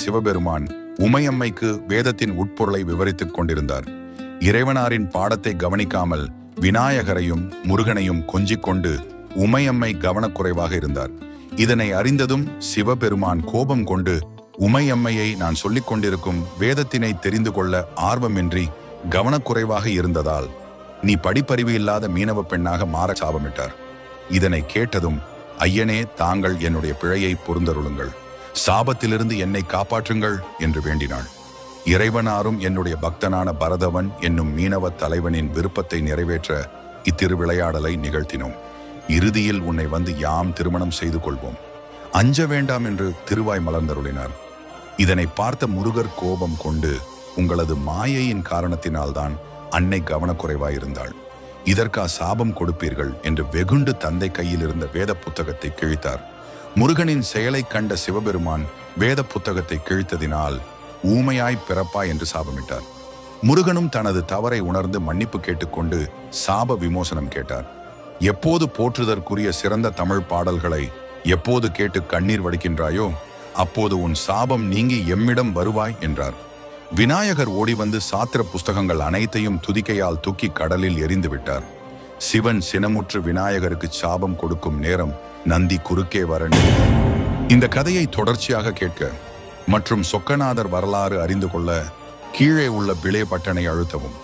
சிவபெருமான் உமையம்மைக்கு வேதத்தின் உட்பொருளை விவரித்துக் கொண்டிருந்தார். இறைவனாரின் பாடத்தை கவனிக்காமல் விநாயகரையும் முருகனையும் கொஞ்சிக் கொண்டு உமையம்மை கவனக்குறைவாக இருந்தார். இதனை அறிந்ததும் சிவபெருமான் கோபம் கொண்டு உமையம்மையை நான் சொல்லிக் கொண்டிருக்கும் வேதத்தினை தெரிந்து கொள்ள ஆர்வமின்றி கவனக்குறைவாக இருந்ததால் நீ படிப்பறிவு இல்லாத மீனவ பெண்ணாக மாற சாபமிட்டார். இதனை கேட்டதும் ஐயனே தாங்கள் என்னுடைய பிழையை பொருந்தருளுங்கள். சாபத்திலிருந்து என்னை காப்பாற்றுங்கள் என்று வேண்டினாள். இறைவனாரும் என்னுடைய பக்தனான பரதவன் என்னும் மீனவ தலைவனின் விருப்பத்தை நிறைவேற்ற இத்திருவிளையாடலை நிகழ்த்தினோம். இறுதியில் உன்னை வந்து யாம் திருமணம் செய்து கொள்வோம். அஞ்ச வேண்டாம் என்று திருவாய் மலர்ந்தருளினார். இதனை பார்த்த முருகர் கோபம் கொண்டு உங்களது மாயையின் காரணத்தினால்தான் அன்னை கவனக்குறைவாயிருந்தாள். இதற்கா சாபம் கொடுப்பீர்கள் என்று வெகுண்டு தந்தை கையில் இருந்த வேத புத்தகத்தை கிழித்தார். முருகனின் செயலை கண்ட சிவபெருமான் வேத புத்தகத்தை கிழித்ததினால் ஊமையாய் பிறப்பா என்று சாபமிட்டார். முருகனும் தனது தவறை உணர்ந்து மன்னிப்பு கேட்டுக்கொண்டு சாப விமோசனம் கேட்டார். எப்போது போற்றுதற்குரிய சிறந்த தமிழ் பாடல்களை எப்போது கேட்டு கண்ணீர் வடிக்கின்றாயோ அப்போது உன் சாபம் நீங்கி எம்மிடம் வருவாய் என்றார். விநாயகர் ஓடி வந்து சாத்திர புஸ்தகங்கள் அனைத்தையும் துதிக்கையால் தூக்கி கடலில் எரிந்து விட்டார் சிவன் சினமுற்று விநாயகருக்கு சாபம் கொடுக்கும் நேரம் நந்தி குறுக்கே வரணி இந்த கதையை தொடர்ச்சியாக கேட்க மற்றும் சொக்கநாதர் வரலாறு அறிந்து கொள்ள கீழே உள்ள பிளே பட்டனை அழுத்தவும்.